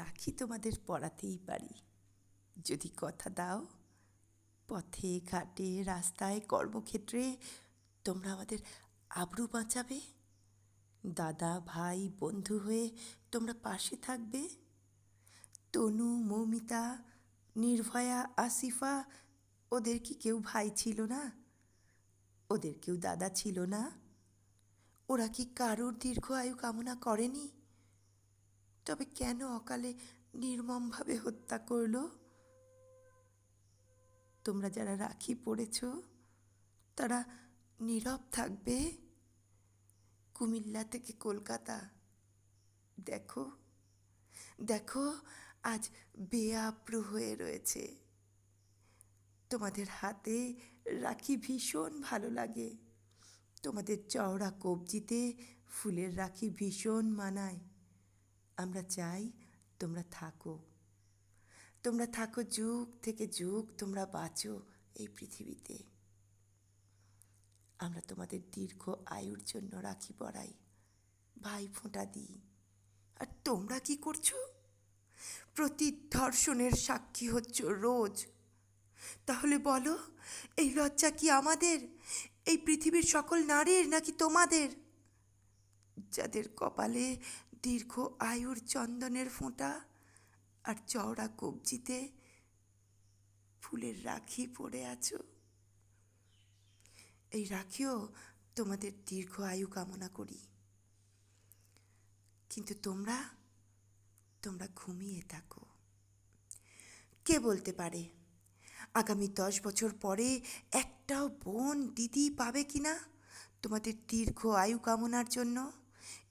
রাখি তোমাদের পড়াতেই পারি। যদি কথা দাও, পথে, ঘাটে, রাস্তায়, কর্মক্ষেত্রে তোমরা আমাদের আবরু বাঁচাবে। দাদা, ভাই, বন্ধু হয়ে তোমরা পাশে থাকবে। তনু, মৌমিতা, নির্ভয়া, আসিফা, ওদের কি কেউ ভাই ছিল না? ওদের কেউ দাদা ছিল না? ওরা কি কারোর দীর্ঘ আয়ু কামনা করেনি? তবে কেন অকালে নির্মমভাবে হত্যা করল? তোমরা যারা রাখি পড়েছ, তারা নীরব থাকবে। কুমিল্লা থেকে কলকাতা। দেখো দেখো, আজ বেআপ্রু হয়ে রয়েছে। তোমাদের হাতে রাখি ভীষণ ভালো লাগে। তোমাদের চওড়া কবজিতে ফুলের রাখি ভীষণ মানায়। আমরা চাই তোমরা থাকো। তোমরা থাকো যুগ থেকে যুগ, তোমরা বাঁচো এই পৃথিবীতে। আমরা তোমাদের দীর্ঘ আয়ুর জন্য রাখি পড়াই ভাই ফোঁটা দিই। আর তোমরা কি করছ? প্রতি ধর্ষণের সাক্ষী হচ্ছ রোজ। তাহলে বলো, এই লজ্জা কি আমাদের? এই পৃথিবীর সকল নারীর নাকি তোমাদের? যাদের কপালে দীর্ঘ আয়ুর চন্দনের ফোঁটা আর চওড়া কবজিতে ফুলের রাখি পড়ে আছো। এই রাখিও তোমাদের দীর্ঘ আয়ু কামনা করি। কিন্তু তোমরা তোমরা ঘুমিয়ে থাকো। কে বলতে পারে, আগামী দশ বছর পরে একটাও বোন দিদি পাবে কি না তোমাদের দীর্ঘ আয়ু কামনার জন্য?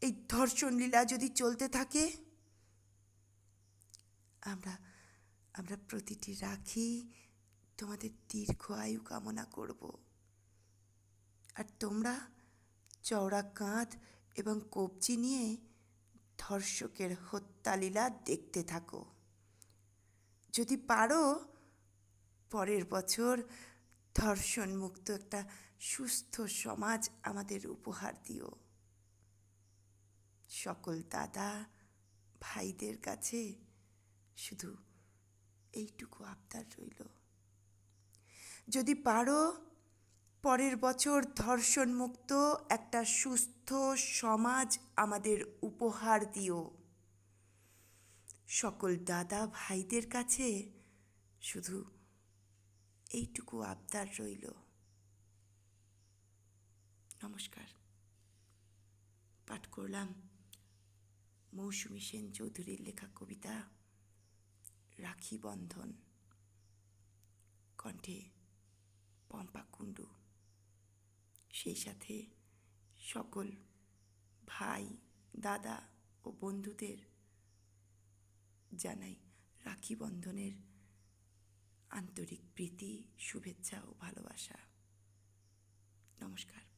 এই ধর্ষণ লীলা যদি চলতে থাকে, আমরা আমরা প্রতিটি রাখি, তোমাদের দীর্ঘ আয়ু কামনা করব। আর তোমরা চওড়া কাঁধ এবং কবজি নিয়ে ধর্ষকের হত্যালীলা দেখতে থাকো। যদি পারো, পরের বছর ধর্ষণ মুক্ত একটা সুস্থ সমাজ আমাদের উপহার দিও। সকল দাদা ভাইদের কাছে শুধু এইটুকু আবদার রইল। যদি পারো, পরের বছর ধর্ষণ মুক্ত একটা সুস্থ সমাজ আমাদের উপহার দিও। সকল দাদা ভাইদের কাছে শুধু এইটুকু আবদার রইল। নমস্কার। পাঠ করলাম। মৌসুমী সেন চৌধুরীর লেখা কবিতা রাখি বন্ধন। কণ্ঠে পম্পা কুণ্ডু। সেই সাথে সকল ভাই, দাদা ও বন্ধুদের জানাই রাখি বন্ধনের আন্তরিক প্রীতি, শুভেচ্ছা ও ভালোবাসা। নমস্কার।